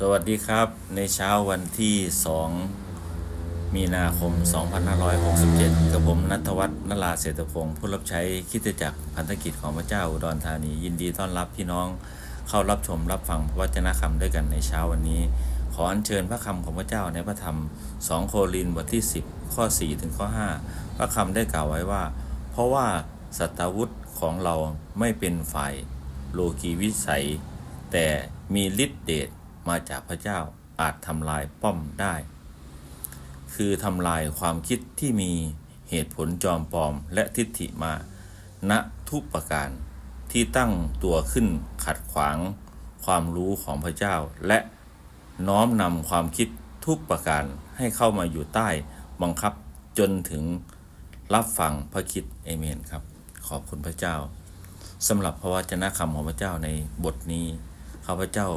สวัสดีครับในเช้าวันที่ 2 มีนาคม 2567 กับผมนัทวัฒน์นราเศรษฐพงศ์ผู้รับใช้คิดจักรพันธกิจของพระเจ้าอุดรธานี ยินดีต้อนรับพี่น้องเข้ารับชมรับฟังพระวจนะคำด้วยกันในเช้าวันนี้ ขออัญเชิญพระคำของพระเจ้าในพระธรรม 2 โครินบทที่ 10 ข้อ 4 ถึงข้อ 5 พระคำได้กล่าวไว้ว่า เพราะว่าสัตวุธของเราไม่เป็นฝ่ายโลกีวิสัย แต่มีฤทธิเดช มาจากพระเจ้าอาจทำลายป้อมได้ คือทำลายความคิดที่มีเหตุผลจอมปลอมและทิฏฐิมาณทุกประการที่ตั้งตัวขึ้นขัดขวางความรู้ของพระเจ้า และน้อมนำความคิดทุกประการให้เข้ามาอยู่ใต้บังคับจนถึงรับฟังพระคิดเอเมนครับ ขอบคุณพระเจ้าสำหรับพระวจนะคำของพระเจ้าในบทนี้ข้าพเจ้า